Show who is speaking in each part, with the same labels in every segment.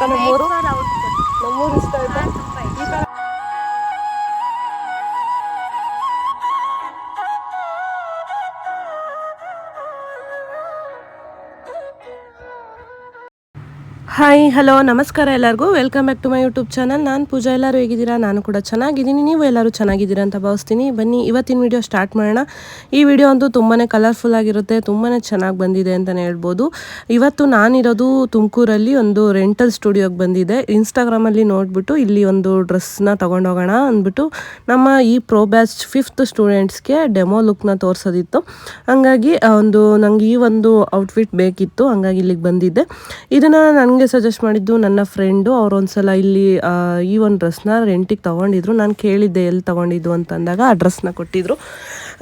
Speaker 1: ಆಯ್ತಾ ನಮ್ಮೂರು ನಮ್ಮೂರು ಹಾಯ್ ಹಲೋ ನಮಸ್ಕಾರ ಎಲ್ಲರಿಗೂ. Welcome back to my YouTube channel ನಾನು ಪೂಜಾ, ಎಲ್ಲರೂ ಹೇಗಿದ್ದೀರಾ? ನಾನು ಕೂಡ ಚೆನ್ನಾಗಿದ್ದೀನಿ. ನೀವು ಎಲ್ಲರೂ ಚೆನ್ನಾಗಿದ್ದೀರಾ ಅಂತ ಭಾವಿಸ್ತೀನಿ. ಬನ್ನಿ, ಇವತ್ತಿನ ವಿಡಿಯೋ ಸ್ಟಾರ್ಟ್ ಮಾಡೋಣ. ಈ ವಿಡಿಯೋ ಅಂತೂ ತುಂಬಾ ಕಲರ್ಫುಲ್ ಆಗಿರುತ್ತೆ ತುಂಬಾ ಚೆನ್ನಾಗಿ ಬಂದಿದೆ ಅಂತಲೇ ಹೇಳ್ಬೋದು. ಇವತ್ತು ನಾನಿರೋದು ತುಮಕೂರಲ್ಲಿ ಒಂದು ರೆಂಟಲ್ ಸ್ಟುಡಿಯೋಗೆ ಬಂದಿದೆ. ಇನ್ಸ್ಟಾಗ್ರಾಮಲ್ಲಿ ನೋಡಿಬಿಟ್ಟು ಇಲ್ಲಿ ಒಂದು ಡ್ರೆಸ್ನ ತೊಗೊಂಡೋಗೋಣ ಅಂದ್ಬಿಟ್ಟು ನಮ್ಮ ಈ ಪ್ರೋ ಬ್ಯಾಚ್ ಫಿಫ್ತ್ ಸ್ಟೂಡೆಂಟ್ಸ್ಗೆ ಡೆಮೋ ಲುಕ್ನ ತೋರಿಸೋದಿತ್ತು. ಹಂಗಾಗಿ ಒಂದು ನನಗೆ ಈ ಒಂದು ಔಟ್ಫಿಟ್ ಬೇಕಿತ್ತು. ಹಂಗಾಗಿ ಇಲ್ಲಿಗೆ ಬಂದಿದ್ದೆ. ಇದನ್ನು ನನಗೆ ಸಜೆಸ್ಟ್ ಮಾಡಿದ್ದು ನನ್ನ ಫ್ರೆಂಡು ಅವ್ರು ಒಂದ್ಸಲ ಇಲ್ಲಿ ಈ ಒಂದು ಡ್ರೆಸ್ನ ರೆಂಟಿಗೆ ತೊಗೊಂಡಿದ್ರು. ನಾನು ಕೇಳಿದ್ದೆ ಎಲ್ಲಿ ತೊಗೊಂಡಿದ್ದು ಅಂತಂದಾಗ ಆ ಡ್ರೆಸ್ನ ಕೊಟ್ಟಿದ್ರು.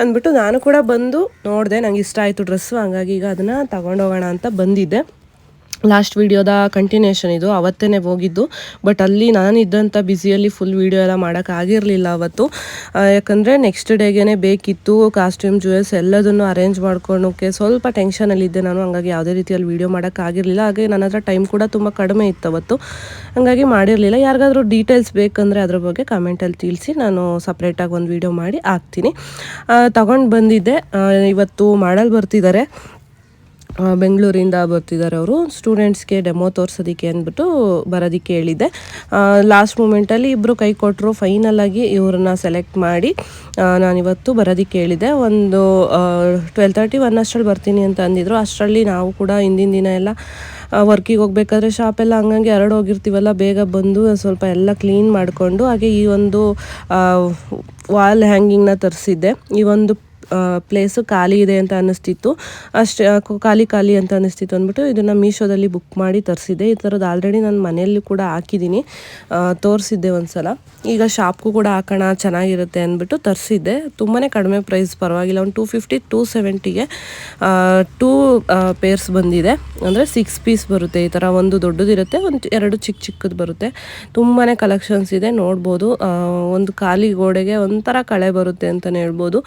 Speaker 1: ಅಂದ್ಬಿಟ್ಟು ನಾನು ಕೂಡ ಬಂದು ನೋಡಿದೆ, ನಂಗೆ ಇಷ್ಟ ಆಯಿತು ಡ್ರೆಸ್ಸು ಹಂಗಾಗಿ ಈಗ ಅದನ್ನು ತೊಗೊಂಡೋಗೋಣ ಅಂತ ಬಂದಿದ್ದೆ. ಲಾಸ್ಟ್ ವೀಡಿಯೋದ ಕಂಟಿನ್ಯೂಷನ್ ಇದು. ಅವತ್ತೇ ಹೋಗಿದ್ದು. ಬಟ್ ಅಲ್ಲಿ ನಾನು ಇದ್ದಂಥ ಬ್ಯುಸಿಯಲ್ಲಿ ಫುಲ್ ವಿಡಿಯೋ ಎಲ್ಲ ಮಾಡೋಕ್ಕಾಗಿರಲಿಲ್ಲ ಅವತ್ತು. ಯಾಕಂದರೆ ನೆಕ್ಸ್ಟ್ ಡೇಗೆ ಬೇಕಿತ್ತು ಕಾಸ್ಟ್ಯೂಮ್ ಜುವೆಲ್ಸ್ ಎಲ್ಲದನ್ನು ಅರೇಂಜ್ ಮಾಡ್ಕೊಳೋಕ್ಕೆ ಸ್ವಲ್ಪ ಟೆನ್ಷನಲ್ಲಿದ್ದೆ ನಾನು. ಹಂಗಾಗಿ ಯಾವುದೇ ರೀತಿಯಲ್ಲಿ ವೀಡಿಯೋ ಮಾಡೋಕ್ಕಾಗಿರಲಿಲ್ಲ ಹಾಗೆ ನನ್ನ ಹತ್ರ ಟೈಮ್ ಕೂಡ ತುಂಬ ಕಡಿಮೆ ಇತ್ತು ಅವತ್ತು. ಹಂಗಾಗಿ ಮಾಡಿರಲಿಲ್ಲ. ಯಾರಿಗಾದರೂ ಡೀಟೇಲ್ಸ್ ಬೇಕಂದರೆ ಅದ್ರ ಬಗ್ಗೆ ಕಮೆಂಟಲ್ಲಿ ತಿಳಿಸಿ ನಾನು ಸಪ್ರೇಟಾಗಿ ಒಂದು ವೀಡಿಯೋ ಮಾಡಿ ಹಾಕ್ತೀನಿ. ತಗೊಂಡು ಬಂದಿದ್ದೆ. ಇವತ್ತು ಮಾಡಲ್ ಬರ್ತಿದ್ದಾರೆ. ಬೆಂಗಳೂರಿಂದ ಬರ್ತಿದ್ದಾರೆ ಅವರು. ಸ್ಟೂಡೆಂಟ್ಸ್ಗೆ ಡೆಮೋ ತೋರಿಸೋದಕ್ಕೆ ಅಂದ್ಬಿಟ್ಟು ಬರೋದಕ್ಕೆ ಹೇಳಿದ್ದೆ. ಲಾಸ್ಟ್ ಮೂಮೆಂಟಲ್ಲಿ ಇಬ್ಬರು ಕೈ ಕೊಟ್ಟರು ಫೈನಲಾಗಿ ಇವ್ರನ್ನ ಸೆಲೆಕ್ಟ್ ಮಾಡಿ ನಾನಿವತ್ತು ಬರೋದಕ್ಕೆ ಹೇಳಿದ್ದೆ. ಒಂದು ಟ್ವೆಲ್ ತರ್ಟಿ ಒನ್ ಅಷ್ಟರಲ್ಲಿ ಬರ್ತೀನಿ ಅಂತ ಅಂದಿದ್ರು. ಅಷ್ಟರಲ್ಲಿ ನಾವು ಕೂಡ ಹಿಂದಿನ ದಿನ ಎಲ್ಲ ವರ್ಕಿಗೆ ಹೋಗ್ಬೇಕಾದ್ರೆ ಶಾಪೆಲ್ಲ ಹಂಗಂಗೆ ಎರಡು ಹೋಗಿರ್ತೀವಲ್ಲ, ಬೇಗ ಬಂದು ಸ್ವಲ್ಪ ಎಲ್ಲ ಕ್ಲೀನ್ ಮಾಡಿಕೊಂಡು, ಹಾಗೆ ಈ ಒಂದು ವಾಲ್ ಹ್ಯಾಂಗಿಂಗ್ನ ತರಿಸಿದ್ದೆ. ಈ ಒಂದು ಪ್ಲೇಸು ಖಾಲಿ ಇದೆ ಅಂತ ಅನ್ನಿಸ್ತಿತ್ತು. ಅಷ್ಟು ಖಾಲಿ ಖಾಲಿ ಅಂತ ಅನ್ನಿಸ್ತಿತ್ತು ಅಂದ್ಬಿಟ್ಟು ಇದನ್ನು ಮೀಶೋದಲ್ಲಿ ಬುಕ್ ಮಾಡಿ ತರಿಸಿದ್ದೆ. ಈ ಥರದ್ದು ಆಲ್ರೆಡಿ ನಾನು ಮನೆಯಲ್ಲಿ ಕೂಡ ಹಾಕಿದ್ದೀನಿ. ತೋರಿಸಿದ್ದೆ ಒಂದು ಸಲ ಈಗ ಶಾಪ್ಗೂ ಕೂಡ ಹಾಕೋಣ, ಚೆನ್ನಾಗಿರುತ್ತೆ ಅಂದ್ಬಿಟ್ಟು ತರಿಸಿದ್ದೆ. ತುಂಬಾ ಕಡಿಮೆ ಪ್ರೈಸ್ ಪರವಾಗಿಲ್ಲ. ಒಂದು ಟೂ ಫಿಫ್ಟಿ ಟೂ ಸೆವೆಂಟಿಗೆ ಟೂ ಪೇರ್ಸ್ ಬಂದಿದೆ. ಅಂದರೆ ಸಿಕ್ಸ್ ಪೀಸ್ ಬರುತ್ತೆ ಈ ಥರ ಒಂದು ದೊಡ್ಡದಿರುತ್ತೆ, ಒಂದು ಎರಡು ಚಿಕ್ಕ ಚಿಕ್ಕದು ಬರುತ್ತೆ. ತುಂಬಾ ಕಲೆಕ್ಷನ್ಸ್ ಇದೆ, ನೋಡ್ಬೋದು. ಒಂದು ಖಾಲಿ ಗೋಡೆಗೆ ಒಂಥರ ಕಳೆ ಬರುತ್ತೆ ಅಂತಲೇ ಹೇಳ್ಬೋದು.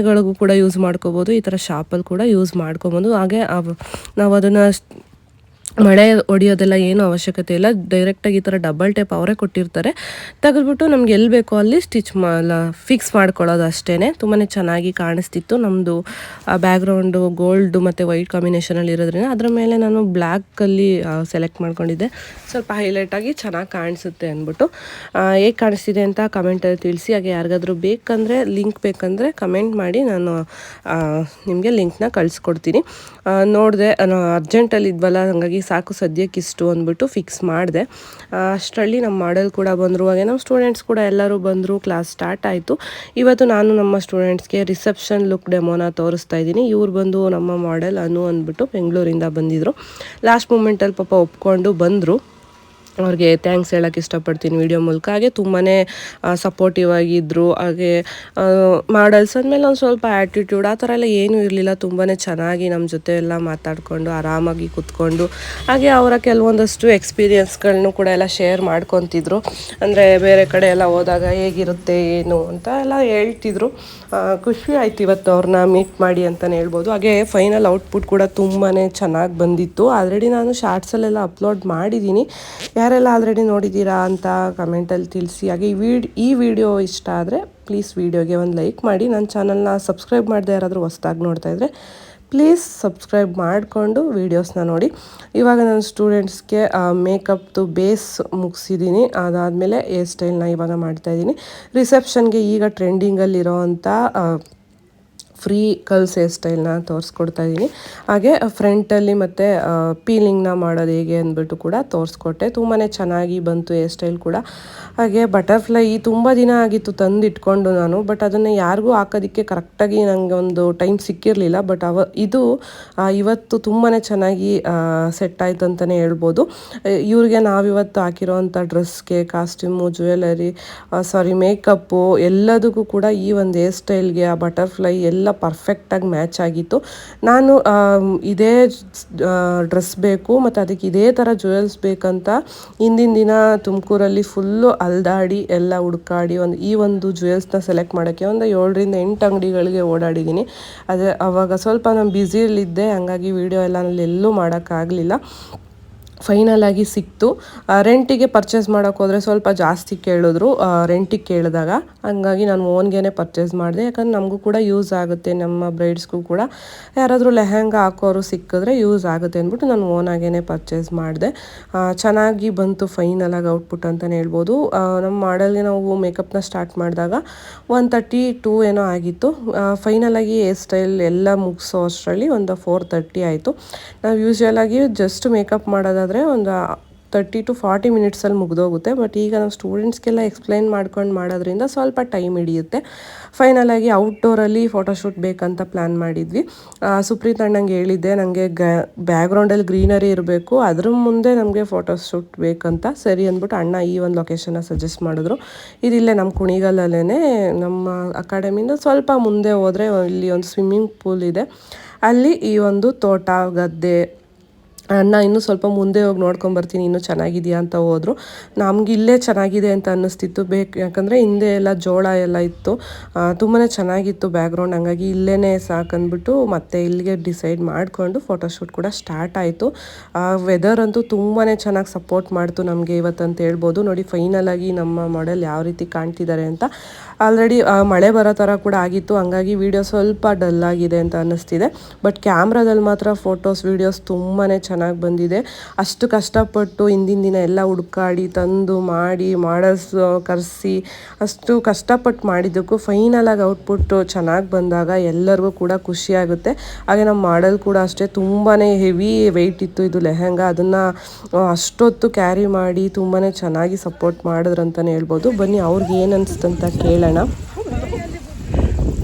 Speaker 1: ಮನೆಗಳಿಗೂ ಕೂಡ ಯೂಸ್ ಮಾಡ್ಕೋಬೋದು. ಈ ಥರ ಶಾಪಲ್ಲಿ ಕೂಡ ಯೂಸ್ ಮಾಡ್ಕೊಬೋದು. ಹಾಗೆ ನಾವು ಅದನ್ನು ಮಳೆ ಹೊಡಿಯೋದೆಲ್ಲ ಏನು ಅವಶ್ಯಕತೆ ಇಲ್ಲ. ಡೈರೆಕ್ಟಾಗಿ ಈ ಥರ ಡಬಲ್ ಟೇಪ್ ಅವರೇ ಕೊಟ್ಟಿರ್ತಾರೆ. ತೆಗೆದ್ಬಿಟ್ಟು ನಮ್ಗೆ ಎಲ್ಲಿ ಬೇಕೋ ಅಲ್ಲಿ ಸ್ಟಿಚ್ ಮಾ ಫಿಕ್ಸ್ ಮಾಡ್ಕೊಳ್ಳೋದು ಅಷ್ಟೇ ತುಂಬಾ ಚೆನ್ನಾಗಿ ಕಾಣಿಸ್ತಿತ್ತು ನಮ್ಮದು ಬ್ಯಾಕ್ಗ್ರೌಂಡು ಗೋಲ್ಡು ಮತ್ತು ವೈಟ್ ಕಾಂಬಿನೇಷನಲ್ಲಿ ಇರೋದ್ರಿಂದ. ಅದ್ರ ಮೇಲೆ ನಾನು ಬ್ಲ್ಯಾಕಲ್ಲಿ ಸೆಲೆಕ್ಟ್ ಮಾಡ್ಕೊಂಡಿದ್ದೆ. ಸ್ವಲ್ಪ ಹೈಲೈಟಾಗಿ ಚೆನ್ನಾಗಿ ಕಾಣಿಸುತ್ತೆ ಅಂದ್ಬಿಟ್ಟು. ಹೇಗೆ ಕಾಣಿಸ್ತಿದೆ ಅಂತ ಕಮೆಂಟಲ್ಲಿ ತಿಳಿಸಿ. ಹಾಗೆ ಯಾರಿಗಾದರೂ ಬೇಕಂದರೆ ಲಿಂಕ್ ಬೇಕಂದರೆ ಕಮೆಂಟ್ ಮಾಡಿ ನಾನು ನಿಮಗೆ ಲಿಂಕ್ನ ಕಳಿಸ್ಕೊಡ್ತೀನಿ. ನೋಡಿದೆ ಅರ್ಜೆಂಟಲ್ಲಿ ಇದ್ವಲ್ಲ, ಹಾಗಾಗಿ ಸಾಕು ಸದ್ಯಕ್ಕೆ ಇಷ್ಟು ಅಂದ್ಬಿಟ್ಟು ಫಿಕ್ಸ್ ಮಾಡಿದೆ. ಅಷ್ಟರಲ್ಲಿ ನಮ್ಮ ಮಾಡೆಲ್ ಕೂಡ ಬಂದರು ಹಾಗೆ ನಮ್ಮ ಸ್ಟೂಡೆಂಟ್ಸ್ ಕೂಡ ಎಲ್ಲರೂ ಬಂದರು ಕ್ಲಾಸ್ ಸ್ಟಾರ್ಟ್ ಆಯಿತು. ಇವತ್ತು ನಾನು ನಮ್ಮ ಸ್ಟೂಡೆಂಟ್ಸ್ಗೆ ರಿಸೆಪ್ಷನ್ ಲುಕ್ ಡೆಮೋನ ತೋರಿಸ್ತಾ ಇದ್ದೀನಿ. ಇವ್ರು ಬಂದು ನಮ್ಮ ಮಾಡೆಲ್ ಅನು ಅಂದ್ಬಿಟ್ಟು ಬೆಂಗಳೂರಿಂದ ಬಂದಿದ್ದರು ಲಾಸ್ಟ್ ಮೂಮೆಂಟಲ್ಲಿ ಪಾಪ ಒಪ್ಕೊಂಡು ಬಂದರು. ಅವ್ರಿಗೆ ಥ್ಯಾಂಕ್ಸ್ ಹೇಳೋಕ್ಕೆ ಇಷ್ಟಪಡ್ತೀನಿ ವಿಡಿಯೋ ಮೂಲಕ. ಹಾಗೆ ತುಂಬಾ ಸಪೋರ್ಟಿವ್ ಆಗಿದ್ದರು ಹಾಗೆ ಮಾಡಲ್ಸ್ ಅಂದಮೇಲೆ ಒಂದು ಸ್ವಲ್ಪ ಆ್ಯಟಿಟ್ಯೂಡ್ ಆ ಥರ ಎಲ್ಲ ಏನೂ ಇರಲಿಲ್ಲ. ತುಂಬಾ ಚೆನ್ನಾಗಿ ನಮ್ಮ ಜೊತೆ ಎಲ್ಲ ಮಾತಾಡಿಕೊಂಡು, ಆರಾಮಾಗಿ ಕೂತ್ಕೊಂಡು, ಹಾಗೆ ಅವರ ಕೆಲವೊಂದಷ್ಟು ಎಕ್ಸ್ಪೀರಿಯೆನ್ಸ್ಗಳನ್ನೂ ಕೂಡ ಎಲ್ಲ ಶೇರ್ ಮಾಡ್ಕೊತಿದ್ರು. ಅಂದರೆ ಬೇರೆ ಕಡೆ ಎಲ್ಲ ಹೋದಾಗ ಹೇಗಿರುತ್ತೆ, ಏನು ಅಂತ ಎಲ್ಲ ಹೇಳ್ತಿದ್ರು. ಖುಷಿ ಆಯ್ತು ಇವತ್ತು ಅವ್ರನ್ನ ಮೀಟ್ ಮಾಡಿ ಅಂತಲೇ ಹೇಳ್ಬೋದು. ಹಾಗೆ ಫೈನಲ್ ಔಟ್ಪುಟ್ ಕೂಡ ತುಂಬಾ ಚೆನ್ನಾಗಿ ಬಂದಿತ್ತು. ಆಲ್ರೆಡಿ ನಾನು ಶಾರ್ಟ್ಸಲ್ಲೆಲ್ಲ ಅಪ್ಲೋಡ್ ಮಾಡಿದ್ದೀನಿ ಯಾರೆಲ್ಲ ಆಲ್ರೆಡಿ ನೋಡಿದ್ದೀರಾ ಅಂತ ಕಮೆಂಟಲ್ಲಿ ತಿಳಿಸಿ. ಹಾಗೆ ಈ ವಿಡ್ ಈ ವಿಡಿಯೋ ಇಷ್ಟ ಆದರೆ ಪ್ಲೀಸ್ ವಿಡಿಯೋಗೆ ಒಂದು ಲೈಕ್ ಮಾಡಿ. ನನ್ನ ಚಾನಲ್ನ ಸಬ್ಸ್ಕ್ರೈಬ್ ಮಾಡದೆ ಯಾರಾದರೂ ಹೊಸ್ದಾಗಿ ನೋಡ್ತಾ ಇದ್ದರೆ ಪ್ಲೀಸ್ ಸಬ್ಸ್ಕ್ರೈಬ್ ಮಾಡಿಕೊಂಡು ವೀಡಿಯೋಸ್ನ ನೋಡಿ. ಇವಾಗ ನಾನು ಸ್ಟೂಡೆಂಟ್ಸ್ಗೆ ಮೇಕಪ್ದು ಬೇಸ್ ಮುಗಿಸಿದ್ದೀನಿ ಅದಾದಮೇಲೆ ಹೇರ್ ಸ್ಟೈಲ್ನ ಇವಾಗ ಮಾಡ್ತಾಯಿದ್ದೀನಿ ರಿಸೆಪ್ಷನ್ಗೆ ಈಗ ಟ್ರೆಂಡಿಂಗಲ್ಲಿರೋ ಅಂಥ ಫ್ರೀ ಕಲ್ಸ್ ಹೇರ್ ಸ್ಟೈಲ್ನ ತೋರಿಸ್ಕೊಡ್ತಾ ಇದ್ದೀನಿ ಹಾಗೆ ಫ್ರಂಟಲ್ಲಿ ಮತ್ತು ಪೀಲಿಂಗ್ನ ಮಾಡೋದು ಹೇಗೆ ಅಂದ್ಬಿಟ್ಟು ಕೂಡ ತೋರಿಸ್ಕೊಟ್ಟೆ. ತುಂಬಾ ಚೆನ್ನಾಗಿ ಬಂತು ಹೇರ್ ಸ್ಟೈಲ್ ಕೂಡ. ಹಾಗೆ, ಬಟರ್ಫ್ಲೈ ತುಂಬ ದಿನ ಆಗಿತ್ತು ತಂದು ಇಟ್ಕೊಂಡು ನಾನು, ಬಟ್ ಅದನ್ನು ಯಾರಿಗೂ ಹಾಕೋದಕ್ಕೆ ಕರೆಕ್ಟಾಗಿ ನನಗೆ ಒಂದು ಟೈಮ್ ಸಿಕ್ಕಿರಲಿಲ್ಲ. ಬಟ್ ಅವ, ಇದು ಇವತ್ತು ತುಂಬಾ ಚೆನ್ನಾಗಿ ಸೆಟ್ ಆಯ್ತು ಅಂತಲೇ ಹೇಳ್ಬೋದು. ಇವ್ರಿಗೆ ನಾವಿವತ್ತು ಹಾಕಿರೋವಂಥ ಡ್ರೆಸ್ಗೆ, ಕಾಸ್ಟ್ಯೂಮು, ಜ್ಯುವೆಲರಿ ಸಾರಿ ಮೇಕಪ್ಪು ಎಲ್ಲದಕ್ಕೂ ಕೂಡ ಈ ಒಂದು ಹೇರ್ ಸ್ಟೈಲ್ಗೆ, ಆ, ಬಟರ್ಫ್ಲೈ ಎಲ್ಲ ಪರ್ಫೆಕ್ಟಾಗಿ ಮ್ಯಾಚ್ ಆಗಿತ್ತು. ನಾನು ಇದೇ ಡ್ರೆಸ್ ಬೇಕು, ಮತ್ತು ಅದಕ್ಕೆ ಇದೇ ಥರ ಜ್ಯುವೆಲ್ಸ್ ಬೇಕಂತ ಹಿಂದಿನ ದಿನ ತುಮಕೂರಲ್ಲಿ ಫುಲ್ಲು ಅಲ್ದಾಡಿ ಎಲ್ಲ ಹುಡ್ಕಾಡಿ ಒಂದು, ಈ ಒಂದು ಜ್ಯುವೆಲ್ಸ್ನ ಸೆಲೆಕ್ಟ್ ಮಾಡೋಕ್ಕೆ ಒಂದು ಏಳರಿಂದ ಎಂಟು ಅಂಗಡಿಗಳಿಗೆ ಓಡಾಡಿದ್ದೀನಿ. ಅದೇ ಅವಾಗ ಸ್ವಲ್ಪ ನಾನು ಬ್ಯುಸಿಯಲ್ಲಿದ್ದೆ ಹಂಗಾಗಿ ವೀಡಿಯೋ ಎಲ್ಲ ಎಲ್ಲೂ ಮಾಡೋಕ್ಕಾಗಲಿಲ್ಲ. ಫೈನಲ್ ಆಗಿ ಸಿಕ್ತು. ರೆಂಟಿಗೆ ಪರ್ಚೇಸ್ ಮಾಡೋಕೆ ಹೋದರೆ ಸ್ವಲ್ಪ ಜಾಸ್ತಿ ಕೇಳಿದ್ರು. ರೆಂಟಿಗೆ ಕೇಳಿದಾಗ ಹಂಗಾಗಿ ನಾನು ಓನ್ಗೇನೆ ಪರ್ಚೇಸ್ ಮಾಡಿದೆ. ಯಾಕಂದ್ರೆ ನಮಗೂ ಕೂಡ ಯೂಸ್ ಆಗುತ್ತೆ, ನಮ್ಮ ಬ್ರೈಡ್ಸ್ಗೂ ಕೂಡ. ಯಾರಾದರೂ ಲೆಹಂಗಾ ಹಾಕೋರು ಸಿಕ್ಕಿದ್ರೆ ಯೂಸ್ ಆಗುತ್ತೆ ಅಂದ್ಬಿಟ್ಟು ನಾನು ಓನಾಗೇನೆ ಪರ್ಚೇಸ್ ಮಾಡಿದೆ. ಚೆನ್ನಾಗಿ ಬಂತು ಫೈನಲಾಗಿ ಔಟ್ಪುಟ್ ಅಂತಲೇ ಹೇಳ್ಬೋದು. ನಮ್ಮ ಮಾಡಲ್ಗೆ ನಾವು ಮೇಕಪ್ನ ಸ್ಟಾರ್ಟ್ ಮಾಡಿದಾಗ ಒನ್ ತರ್ಟಿ ಟೂ ಏನೋ ಆಗಿತ್ತು. ಫೈನಲ್ ಆಗಿ ಹೇರ್ ಸ್ಟೈಲ್ ಎಲ್ಲ ಮುಗಿಸೋ ಅಷ್ಟರಲ್ಲಿ ಒಂದು ಫೋರ್ ತರ್ಟಿ ಆಯಿತು. ನಾವು ಯೂಶ್ವಲಾಗಿ ಜಸ್ಟ್ ಮೇಕಪ್ ಮಾಡೋದಾದರೆ ಒಂದು ತರ್ಟಿ ಟು ಫಾರ್ಟಿ ಮಿನಿಟ್ಸಲ್ಲಿ ಮುಗಿದೋಗುತ್ತೆ. ಬಟ್ ಈಗ ನಾವು ಸ್ಟೂಡೆಂಟ್ಸ್ಗೆಲ್ಲ ಎಕ್ಸ್ಪ್ಲೈನ್ ಮಾಡ್ಕೊಂಡು ಮಾಡೋದ್ರಿಂದ ಸ್ವಲ್ಪ ಟೈಮ್ ಹಿಡಿಯುತ್ತೆ. ಫೈನಲಾಗಿ ಔಟ್ಡೋರಲ್ಲಿ ಫೋಟೋಶೂಟ್ ಬೇಕಂತ ಪ್ಲ್ಯಾನ್ ಮಾಡಿದ್ವಿ. ಸುಪ್ರೀತ್ ಅಣ್ಣಂಗೆ ಹೇಳಿದ್ದೆ ನನಗೆ ಗ ಬ್ಯಾಕ್ಗ್ರೌಂಡಲ್ಲಿ ಗ್ರೀನರಿ ಇರಬೇಕು. ಅದ್ರ ಮುಂದೆ ನಮಗೆ ಫೋಟೋಶೂಟ್ ಬೇಕಂತ. ಸರಿ ಅಂದ್ಬಿಟ್ಟು ಅಣ್ಣ ಈ ಒಂದು ಲೊಕೇಶನ್ನ ಸಜೆಸ್ಟ್ ಮಾಡಿದ್ರು. ಇದಿಲ್ಲೇ ನಮ್ಮ ಕುಣಿಗಲಲ್ಲೇ ನಮ್ಮ ಅಕಾಡೆಮಿಯಿಂದ ಸ್ವಲ್ಪ ಮುಂದೆ ಹೋದರೆ ಇಲ್ಲಿ ಒಂದು ಸ್ವಿಮ್ಮಿಂಗ್ ಪೂಲ್ ಇದೆ. ಅಲ್ಲಿ ಈ ಒಂದು ತೋಟ, ಗದ್ದೆ ಅಣ್ಣ ಇನ್ನೂ ಸ್ವಲ್ಪ ಮುಂದೆ ಹೋಗಿ ನೋಡ್ಕೊಂಬರ್ತೀನಿ ಇನ್ನೂ ಚೆನ್ನಾಗಿದೆಯಾ ಅಂತ ಹೋದರು. ನಮ್ಗೆ ಇಲ್ಲೇ ಚೆನ್ನಾಗಿದೆ ಅಂತ ಅನ್ನಿಸ್ತಿತ್ತು. ಬೇಕು, ಯಾಕಂದರೆ ಹಿಂದೆ ಎಲ್ಲ ಜೋಳ ಎಲ್ಲ ಇತ್ತು. ತುಂಬಾ ಚೆನ್ನಾಗಿತ್ತು ಬ್ಯಾಕ್ಗ್ರೌಂಡ್ ಹಂಗಾಗಿ ಇಲ್ಲೇ ಸಾಕಂದ್ಬಿಟ್ಟು ಮತ್ತೆ ಇಲ್ಲಿಗೆ ಡಿಸೈಡ್ ಮಾಡಿಕೊಂಡು ಫೋಟೋಶೂಟ್ ಕೂಡ ಸ್ಟಾರ್ಟ್ ಆಯಿತು. ವೆದರ್ ಅಂತೂ ತುಂಬಾ ಚೆನ್ನಾಗಿ ಸಪೋರ್ಟ್ ಮಾಡ್ತು ನಮಗೆ ಇವತ್ತಂತ ಹೇಳ್ಬೋದು. ನೋಡಿ ಫೈನಲ್ ಆಗಿ ನಮ್ಮ ಮಾಡೆಲ್ ಯಾವ ರೀತಿ ಕಾಣ್ತಿದ್ದಾರೆ ಅಂತ. ಆಲ್ರೆಡಿ ಮಳೆ ಬರೋ ಥರ ಕೂಡ ಆಗಿತ್ತು. ಹಂಗಾಗಿ ವೀಡಿಯೋ ಸ್ವಲ್ಪ ಡಲ್ ಆಗಿದೆ ಅಂತ ಅನ್ನಿಸ್ತಿದೆ. ಬಟ್ ಕ್ಯಾಮ್ರಾದಲ್ಲಿ ಮಾತ್ರ ಫೋಟೋಸ್ ವೀಡಿಯೋಸ್ ತುಂಬಾ ಚೆನ್ನಾಗಿ ಬಂದಿದೆ. ಅಷ್ಟು ಕಷ್ಟಪಟ್ಟು ಹಿಂದಿನ ದಿನ ಎಲ್ಲ ಹುಡ್ಕಾಡಿ, ತಂದು ಮಾಡಿ ಮಾಡಲ್ಸ್ ಕರೆಸಿ, ಅಷ್ಟು ಕಷ್ಟಪಟ್ಟು ಮಾಡಿದ್ದಕ್ಕೂ ಫೈನಲಾಗಿ ಔಟ್ಪುಟ್ಟು ಚೆನ್ನಾಗಿ ಬಂದಾಗ ಎಲ್ಲರಿಗೂ ಕೂಡ ಖುಷಿಯಾಗುತ್ತೆ ಹಾಗೆ ನಮ್ಮ ಮಾಡಲ್ ಕೂಡ ಅಷ್ಟೇ ತುಂಬಾ ಹೆವಿ ವೆಯ್ಟ್ ಇತ್ತು ಇದು ಲೆಹಂಗಾ. ಅದನ್ನು ಅಷ್ಟೊತ್ತು ಕ್ಯಾರಿ ಮಾಡಿ ತುಂಬಾ ಚೆನ್ನಾಗಿ ಸಪೋರ್ಟ್ ಮಾಡಿದ್ರಂತಲೇ ಹೇಳ್ಬೋದು. ಬನ್ನಿ ಅವ್ರಿಗೆ ಏನು ಅನಿಸ್ತಂತ ಕೇಳೋಣ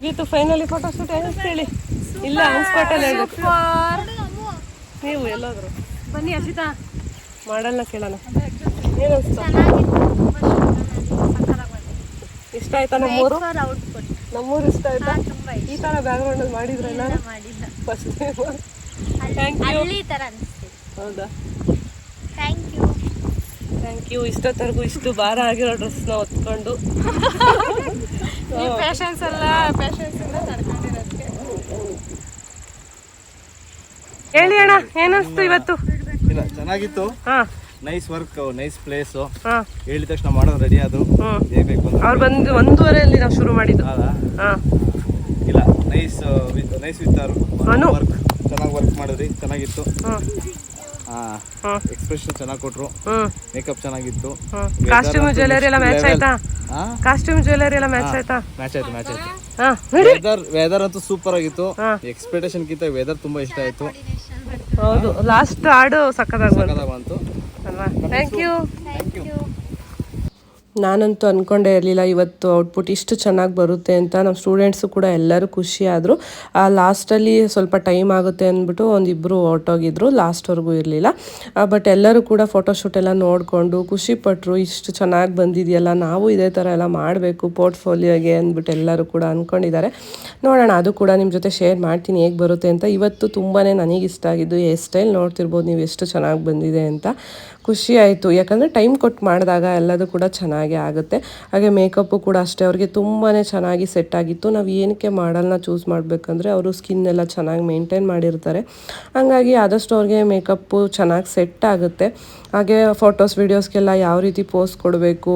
Speaker 1: ಗೀತು ಫೈನಲಿ ಫೋಟೋಶೂಟ್ ಹೇಳಿ? ಇಲ್ಲ ಅನ್ಸ್ಪಾಟಲ್ಲಿ ನೀವು ಎಲ್ಲಾದ್ರು.
Speaker 2: ಬನ್ನಿ ಅರ್ಷಿತಾ
Speaker 1: ಮಾಡಲ್ಲ ಕೇಳೋಣ. ಇಷ್ಟ ಆಯ್ತಾ ನಮ್ಮೂರು? ನಮ್ಮೂರು ಇಷ್ಟ ಆಯ್ತಾ? ಈ ತರ ಬ್ಯಾಕ್ ಮಾಡಿದ್ರಲ್ಲ ಫಸ್ಟ್
Speaker 2: ಅಲ್ಲಿ- ಅನಿಸ್ತಿದೆ
Speaker 1: ಹೌದಾ?
Speaker 2: ಥ್ಯಾಂಕ್ ಯು
Speaker 1: ಥ್ಯಾಂಕ್ ಯು ಇಷ್ಟೊತ್ತರೆಗೂ ಇಷ್ಟು ಭಾರ ಆಗಿರೋ ಡ್ರೆಸ್ನ ಹೊತ್ಕೊಂಡು.
Speaker 2: ಪೇಷನ್ಸ್ ಎಲ್ಲ ಪೇಷನ್ಸ್ ಎಲ್ಲ ನಡ್ಕೊಂಡಿರೋದಕ್ಕೆ.
Speaker 1: ಹೇಳಿ ಅಣ್ಣ ಏನನ್ಸ್ತು ಇವತ್ತು?
Speaker 3: ಇಲ್ಲ ಚೆನ್ನಾಗಿತ್ತು.
Speaker 1: ಹಾ.
Speaker 3: ನೈಸ್ ವರ್ಕ್ ನೈಸ್ ಪ್ಲೇಸ್
Speaker 1: ಹಾ.
Speaker 3: ಹೇಳಿದ ತಕ್ಷಣ ಮಾಡೋದು ರೆಡಿ ಅದು.
Speaker 1: ಹ್ಮ್.
Speaker 3: ಹೇಗೆ ಬೇಕು ಅಂತ
Speaker 1: ಅವ್ರು ಬಂದು ಒಂದೂವರೆಯಲ್ಲಿ ನಾವು ಶುರು ಮಾಡಿದ್ದು.
Speaker 3: ಇಲ್ಲ ನೈಸ್ ವಿತ್ ನೈಸ್ ವಿತ್
Speaker 1: ಅವರು.
Speaker 3: ವರ್ಕ್ ಚೆನ್ನಾಗಿ ವರ್ಕ್ ಮಾಡಿದ್ರಿ ಚೆನ್ನಾಗಿತ್ತು. ಎಕ್ಸ್ಪ್ರೆಷನ್ ಚೆನ್ನಾಗಿ ಕೊಟ್ರು. ಮೇಕಪ್ ಚೆನ್ನಾಗಿತ್ತು.
Speaker 1: ಕಾಸ್ಟ್ಯೂಮ್ ಜ್ಯುವೆಲರಿ ಎಲ್ಲ ಮ್ಯಾಚ್ ಆಯ್ತಾ? ಕಾಸ್ಟ್ಯೂಮ್ ಜ್ಯುವೆಲರಿ ಎಲ್ಲ ಮ್ಯಾಚ್ ಆಯ್ತಾ?
Speaker 3: ಮ್ಯಾಚ್ ಆಯ್ತು ಮ್ಯಾಚ್ ಆಯ್ತು. ವೆದರ್ ವೆದರ್ ಅಂತೂ ಸೂಪರ್ ಆಗಿತ್ತು. ಎಕ್ಸ್ಪೆಕ್ಟೇಷನ್ ಗಿಂತ ವೆದರ್ ತುಂಬಾ ಇಷ್ಟ ಆಯ್ತು.
Speaker 1: ಹೌದು ಲಾಸ್ಟ್ ಹಾಡು ಸಕ್ಕತ್ತಾಗಿ ಬಂತು.
Speaker 3: ಸಖತ್ತಾಗ್ ಬಂತು.
Speaker 1: ಅಲ್ವಾ? ಥ್ಯಾಂಕ್ ಯು
Speaker 2: ಥ್ಯಾಂಕ್ ಯು
Speaker 1: ನಾನಂತೂ ಅಂದ್ಕೊಂಡೇ ಇರಲಿಲ್ಲ, ಇವತ್ತು ಔಟ್ಪುಟ್ ಇಷ್ಟು ಚೆನ್ನಾಗಿ ಬರುತ್ತೆ ಅಂತ. ನಮ್ಮ ಸ್ಟೂಡೆಂಟ್ಸು ಕೂಡ ಎಲ್ಲರೂ ಖುಷಿ ಆದರು. ಆ ಲಾಸ್ಟಲ್ಲಿ ಸ್ವಲ್ಪ ಟೈಮ್ ಆಗುತ್ತೆ ಅಂದ್ಬಿಟ್ಟು ಒಂದಿಬ್ಬರು ಹೊರಟೋಗಿದ್ರು ಲಾಸ್ಟ್ವರೆಗೂ ಇರಲಿಲ್ಲ. ಬಟ್ ಎಲ್ಲರೂ ಕೂಡ ಫೋಟೋಶೂಟ್ ಎಲ್ಲ ನೋಡಿಕೊಂಡು ಖುಷಿಪಟ್ಟರು ಇಷ್ಟು ಚೆನ್ನಾಗಿ ಬಂದಿದೆಯಲ್ಲ, ನಾವು ಇದೇ ಥರ ಎಲ್ಲ ಮಾಡಬೇಕು ಪೋರ್ಟ್ಫೋಲಿಯೋಗೆ ಅಂದ್ಬಿಟ್ಟು ಎಲ್ಲರೂ ಕೂಡ ಅಂದ್ಕೊಂಡಿದ್ದಾರೆ ನೋಡೋಣ, ಅದು ಕೂಡ ನಿಮ್ಮ ಜೊತೆ ಶೇರ್ ಮಾಡ್ತೀನಿ ಹೇಗೆ ಬರುತ್ತೆ ಅಂತ. ಇವತ್ತು ತುಂಬಾ ನನಗೆ ಇಷ್ಟ ಆಗಿದ್ದು ಹೇರ್ ಸ್ಟೈಲ್ ನೋಡ್ತಿರ್ಬೋದು, ನೀವು ಎಷ್ಟು ಚೆನ್ನಾಗಿ ಬಂದಿದೆ ಅಂತ. ಖುಷಿ ಆಯಿತು. ಯಾಕಂದರೆ ಟೈಮ್ ಕೊಟ್ಟು ಮಾಡಿದಾಗ ಎಲ್ಲದೂ ಕೂಡ ಚೆನ್ನಾಗೇ ಆಗುತ್ತೆ. ಹಾಗೆ ಮೇಕಪ್ಪು ಕೂಡ ಅಷ್ಟೇ, ಅವ್ರಿಗೆ ತುಂಬಾ ಚೆನ್ನಾಗಿ ಸೆಟ್ ಆಗಿತ್ತು. ನಾವು ಏನಕ್ಕೆ ಮಾಡಲ್ನ ಚೂಸ್ ಮಾಡಬೇಕಂದ್ರೆ ಅವರು ಸ್ಕಿನ್ ಎಲ್ಲ ಚೆನ್ನಾಗಿ ಮೇಂಟೈನ್ ಮಾಡಿರ್ತಾರೆ. ಹಾಗಾಗಿ ಆದಷ್ಟು ಅವ್ರಿಗೆ ಮೇಕಪ್ಪು ಚೆನ್ನಾಗಿ ಸೆಟ್ ಆಗುತ್ತೆ. ಹಾಗೆ ಫೋಟೋಸ್ ವೀಡಿಯೋಸ್ಗೆಲ್ಲ ಯಾವ ರೀತಿ ಪೋಸ್ಟ್ ಕೊಡಬೇಕು,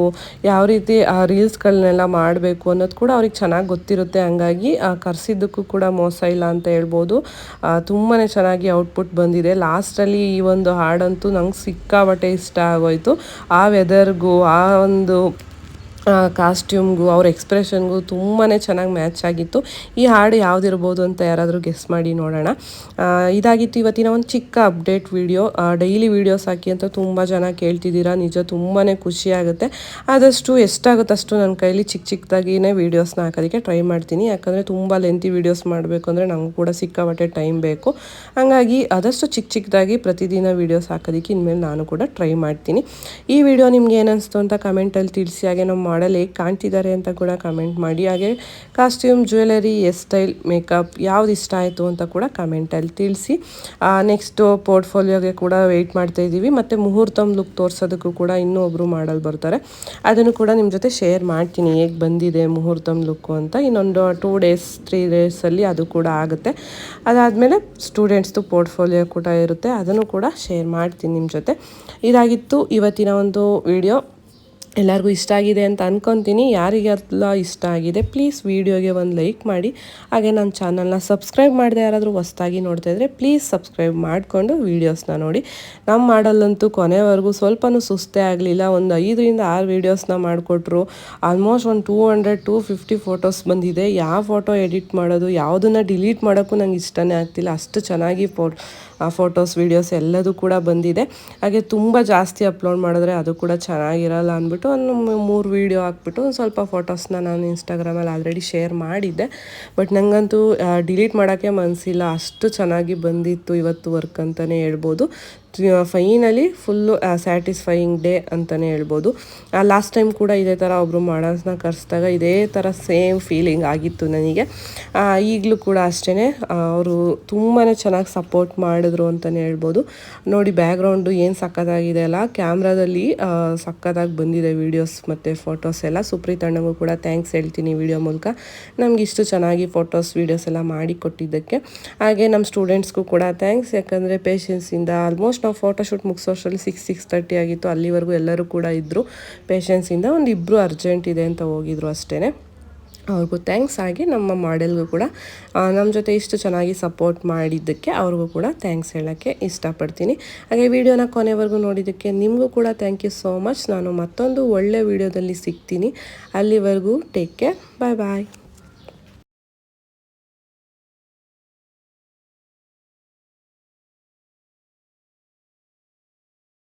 Speaker 1: ಯಾವ ರೀತಿ ರೀಲ್ಸ್ಗಳನ್ನೆಲ್ಲ ಮಾಡಬೇಕು ಅನ್ನೋದು ಕೂಡ ಅವ್ರಿಗೆ ಚೆನ್ನಾಗಿ ಗೊತ್ತಿರುತ್ತೆ. ಹಂಗಾಗಿ ಕರೆಸಿದ್ದಕ್ಕೂ ಕೂಡ ಮೋಸ ಇಲ್ಲ ಅಂತ ಹೇಳ್ಬೋದು. ತುಂಬಾ ಚೆನ್ನಾಗಿ ಔಟ್ಪುಟ್ ಬಂದಿದೆ. ಲಾಸ್ಟಲ್ಲಿ ಈ ಒಂದು ಹಾಡಂತೂ ನಂಗೆ ಸಿಕ್ಕಾಬಟ್ಟೆ ಇಷ್ಟ ಆಗೋಯ್ತು. ಆ ವೆದರ್ಗೂ ಆ ಒಂದು ಕಾಸ್ಟ್ಯೂಮ್ಗೂ ಅವ್ರ ಎಕ್ಸ್ಪ್ರೆಷನ್ಗೂ ತುಂಬಾ ಚೆನ್ನಾಗಿ ಮ್ಯಾಚ್ ಆಗಿತ್ತು. ಈ ಹಾಡು ಯಾವುದಿರ್ಬೋದು ಅಂತ ಯಾರಾದರೂ ಗೆಸ್ ಮಾಡಿ ನೋಡೋಣ. ಇದಾಗಿತ್ತು ಇವತ್ತಿನ ಒಂದು ಚಿಕ್ಕ ಅಪ್ಡೇಟ್ ವಿಡಿಯೋ ಡೈಲಿ ವೀಡಿಯೋಸ್ ಹಾಕಿ ಅಂತ ತುಂಬ ಜನ ಕೇಳ್ತಿದ್ದೀರಾ. ನಿಜ ತುಂಬಾ ಖುಷಿ ಆಗುತ್ತೆ. ಆದಷ್ಟು ಎಷ್ಟಾಗುತ್ತೆ ಅಷ್ಟು ನನ್ನ ಕೈಲಿ ಚಿಕ್ಕ ಚಿಕ್ಕದಾಗಿನೇ ವೀಡಿಯೋಸ್ನ ಹಾಕೋದಕ್ಕೆ ಟ್ರೈ ಮಾಡ್ತೀನಿ. ಯಾಕಂದರೆ ತುಂಬ ಲೆಂತಿ ವೀಡಿಯೋಸ್ ಮಾಡಬೇಕು ಅಂದರೆ ನಂಗೂ ಕೂಡ ಸಿಕ್ಕಾಪಟ್ಟೆ ಟೈಮ್ ಬೇಕು. ಹಾಗಾಗಿ ಆದಷ್ಟು ಚಿಕ್ಕ ಚಿಕ್ಕದಾಗಿ ಪ್ರತಿದಿನ ವೀಡಿಯೋಸ್ ಹಾಕೋದಕ್ಕೆ ಇನ್ಮೇಲೆ ನಾನು ಕೂಡ ಟ್ರೈ ಮಾಡ್ತೀನಿ. ಈ ವಿಡಿಯೋ ನಿಮ್ಗೆ ಏನು ಅನಿಸ್ತು ಅಂತ ಕಮೆಂಟಲ್ಲಿ ತಿಳಿಸಿ. ಹಾಗೆ ನಮ್ಮ ಮಾಡೆಲ್ ಹೇಗೆ ಕಾಣ್ತಿದ್ದಾರೆ ಅಂತ ಕೂಡ ಕಮೆಂಟ್ ಮಾಡಿ. ಹಾಗೆ ಕಾಸ್ಟ್ಯೂಮ್ ಜ್ಯುವೆಲರಿ ಎಸ್ ಸ್ಟೈಲ್ ಮೇಕಪ್ ಯಾವ್ದು ಇಷ್ಟ ಆಯಿತು ಅಂತ ಕೂಡ ಕಮೆಂಟಲ್ಲಿ ತಿಳಿಸಿ. ನೆಕ್ಸ್ಟು ಪೋರ್ಟ್ಫೋಲಿಯೋಗೆ ಕೂಡ ವೆಯ್ಟ್ ಮಾಡ್ತಾ ಇದ್ದೀವಿ. ಮತ್ತು ಮುಹೂರ್ತಮ್ ಲುಕ್ ತೋರಿಸೋದಕ್ಕೂ ಕೂಡ ಇನ್ನೂ ಒಬ್ಬರು ಮಾಡಲ್ ಬರ್ತಾರೆ. ಅದನ್ನು ಕೂಡ ನಿಮ್ಮ ಜೊತೆ ಶೇರ್ ಮಾಡ್ತೀನಿ. ಹೇಗೆ ಬಂದಿದೆ ಮುಹೂರ್ತಮ್ ಲುಕ್ಕು ಅಂತ. ಇನ್ನೊಂದು ಟೂ ಡೇಸ್ ತ್ರೀ ಡೇಸಲ್ಲಿ ಅದು ಕೂಡ ಆಗುತ್ತೆ. ಅದಾದಮೇಲೆ ಸ್ಟೂಡೆಂಟ್ಸ್ದು ಪೋರ್ಟ್ಫೋಲಿಯೋ ಕೂಡ ಇರುತ್ತೆ. ಅದನ್ನು ಕೂಡ ಶೇರ್ ಮಾಡ್ತೀನಿ ನಿಮ್ಮ ಜೊತೆ. ಇದಾಗಿತ್ತು ಇವತ್ತಿನ ಒಂದು ವಿಡಿಯೋ ಎಲ್ಲರಿಗೂ ಇಷ್ಟ ಆಗಿದೆ ಅಂತ ಅನ್ಕೊತೀನಿ. ಯಾರಿಗೆಲ್ಲ ಇಷ್ಟ ಆಗಿದೆ ಪ್ಲೀಸ್ ವಿಡಿಯೋಗೆ ಒಂದು ಲೈಕ್ ಮಾಡಿ. ಹಾಗೆ ನನ್ನ ಚಾನಲ್ನ ಸಬ್ಸ್ಕ್ರೈಬ್ ಮಾಡದೆ ಯಾರಾದರೂ ಹೊಸ್ದಾಗಿ ನೋಡ್ತಾ ಇದ್ದರೆ ಪ್ಲೀಸ್ ಸಬ್ಸ್ಕ್ರೈಬ್ ಮಾಡಿಕೊಂಡು ವೀಡಿಯೋಸ್ನ ನೋಡಿ. ನಮ್ಮ ಮಾಡಲ್ಲಂತೂ ಕೊನೆವರೆಗೂ ಸ್ವಲ್ಪನೂ ಸುಸ್ತೇ ಆಗಲಿಲ್ಲ. ಒಂದು ಐದರಿಂದ ಆರು ವೀಡಿಯೋಸ್ನ ಮಾಡಿಕೊಟ್ರು. ಆಲ್ಮೋಸ್ಟ್ ಒಂದು two hundred two fifty photos ಬಂದಿದೆ. ಯಾವ ಫೋಟೋ ಎಡಿಟ್ ಮಾಡೋದು, ಯಾವುದನ್ನು ಡಿಲೀಟ್ ಮಾಡೋಕ್ಕೂ ನಂಗೆ ಇಷ್ಟನೇ ಆಗ್ತಿಲ್ಲ. ಅಷ್ಟು ಚೆನ್ನಾಗಿ ಫೋ ಫೋಟೋಸ್ ವೀಡಿಯೋಸ್ ಎಲ್ಲದೂ ಕೂಡ ಬಂದಿದೆ. ಹಾಗೆ ತುಂಬ ಜಾಸ್ತಿ ಅಪ್ಲೋಡ್ ಮಾಡಿದ್ರೆ ಅದು ಕೂಡ ಚೆನ್ನಾಗಿರಲ್ಲ ಅಂದ್ಬಿಟ್ಟು ಒಂದು ಮೂರು ವೀಡಿಯೋ ಹಾಕ್ಬಿಟ್ಟು ಒಂದು ಸ್ವಲ್ಪ ಫೋಟೋಸ್ನ ನಾನು ಇನ್ಸ್ಟಾಗ್ರಾಮಲ್ಲಿ ಆಲ್ರೆಡಿ ಶೇರ್ ಮಾಡಿದ್ದೆ. ಬಟ್ ನನಗಂತೂ ಡಿಲೀಟ್ ಮಾಡೋಕ್ಕೆ ಮನಸ್ಸಿಲ್ಲ ಅಷ್ಟು ಚೆನ್ನಾಗಿ ಬಂದಿತ್ತು ಇವತ್ತು ವರ್ಕ್ ಅಂತಲೇ ಹೇಳ್ಬೋದು. ಫೈನಲಿ ಫುಲ್ಲು ಸ್ಯಾಟಿಸ್ಫೈಯಿಂಗ್ ಡೇ ಅಂತಲೇ ಹೇಳ್ಬೋದು. ಲಾಸ್ಟ್ ಟೈಮ್ ಕೂಡ ಇದೇ ಥರ ಒಬ್ಬರು ಮಾಡಲ್ಸ್ನ ಕರೆಸಿದಾಗ ಇದೇ ಥರ ಸೇಮ್ ಫೀಲಿಂಗ್ ಆಗಿತ್ತು ನನಗೆ. ಈಗಲೂ ಕೂಡ ಅಷ್ಟೇ ಅವರು ತುಂಬಾ ಚೆನ್ನಾಗಿ ಸಪೋರ್ಟ್ ಮಾಡಿದ್ರು ಅಂತಲೇ ಹೇಳ್ಬೋದು. ನೋಡಿ ಬ್ಯಾಕ್ಗ್ರೌಂಡು ಏನು ಸಕ್ಕತ್ತಾಗಿದೆ ಅಲ್ಲ ಕ್ಯಾಮ್ರಾದಲ್ಲಿ ಸಕ್ಕತ್ತಾಗಿ ಬಂದಿದೆ ವೀಡಿಯೋಸ್ ಮತ್ತು ಫೋಟೋಸ್ ಎಲ್ಲ. ಸುಪ್ರೀತ್ ಅಣ್ಣಗೂ ಕೂಡ ಥ್ಯಾಂಕ್ಸ್ ಹೇಳ್ತೀನಿ ವಿಡಿಯೋ ಮೂಲಕ. ನಮಗೆ ಇಷ್ಟು ಚೆನ್ನಾಗಿ ಫೋಟೋಸ್ ವೀಡಿಯೋಸ್ ಎಲ್ಲ ಮಾಡಿ ಕೊಟ್ಟಿದ್ದಕ್ಕೆ ಹಾಗೆ ನಮ್ಮ ಸ್ಟೂಡೆಂಟ್ಸ್ಗೂ ಕೂಡ ಥ್ಯಾಂಕ್ಸ್ ಯಾಕಂದರೆ ಪೇಷನ್ಸಿಂದ ಆಲ್ಮೋಸ್ಟ್ ನಾವು ಫೋಟೋಶೂಟ್ ಮುಗಿಸೋಷ್ಟರಲ್ಲಿ ಸಿಕ್ಸ್ ಸಿಕ್ಸ್ ತರ್ಟಿ ಆಗಿತ್ತು. ಅಲ್ಲಿವರೆಗೂ ಎಲ್ಲರೂ ಕೂಡ ಇದ್ದರು ಪೇಷನ್ಸಿಂದ ಒಂದು ಇಬ್ಬರು ಅರ್ಜೆಂಟ್ ಇದೆ ಅಂತ ಹೋಗಿದ್ರು ಅಷ್ಟೇ ಅವ್ರಿಗೂ ಥ್ಯಾಂಕ್ಸ್ ಆಗಿ ನಮ್ಮ ಮಾಡೆಲ್ಗೂ ಕೂಡ ನಮ್ಮ ಜೊತೆ ಇಷ್ಟು ಚೆನ್ನಾಗಿ ಸಪೋರ್ಟ್ ಮಾಡಿದ್ದಕ್ಕೆ ಅವ್ರಿಗೂ ಕೂಡ ಥ್ಯಾಂಕ್ಸ್ ಹೇಳೋಕ್ಕೆ ಇಷ್ಟಪಡ್ತೀನಿ. ಹಾಗೆ ವಿಡಿಯೋನ ಕೊನೆವರೆಗೂ ನೋಡಿದ್ದಕ್ಕೆ ನಿಮಗೂ ಕೂಡ ಥ್ಯಾಂಕ್ ಯು ಸೋ ಮಚ್ ನಾನು ಮತ್ತೊಂದು ಒಳ್ಳೆ ವಿಡಿಯೋದಲ್ಲಿ ಸಿಗ್ತೀನಿ. ಅಲ್ಲಿವರೆಗೂ ಟೇಕ್ ಕೇರ್ ಬಾಯ್ ಬಾಯ್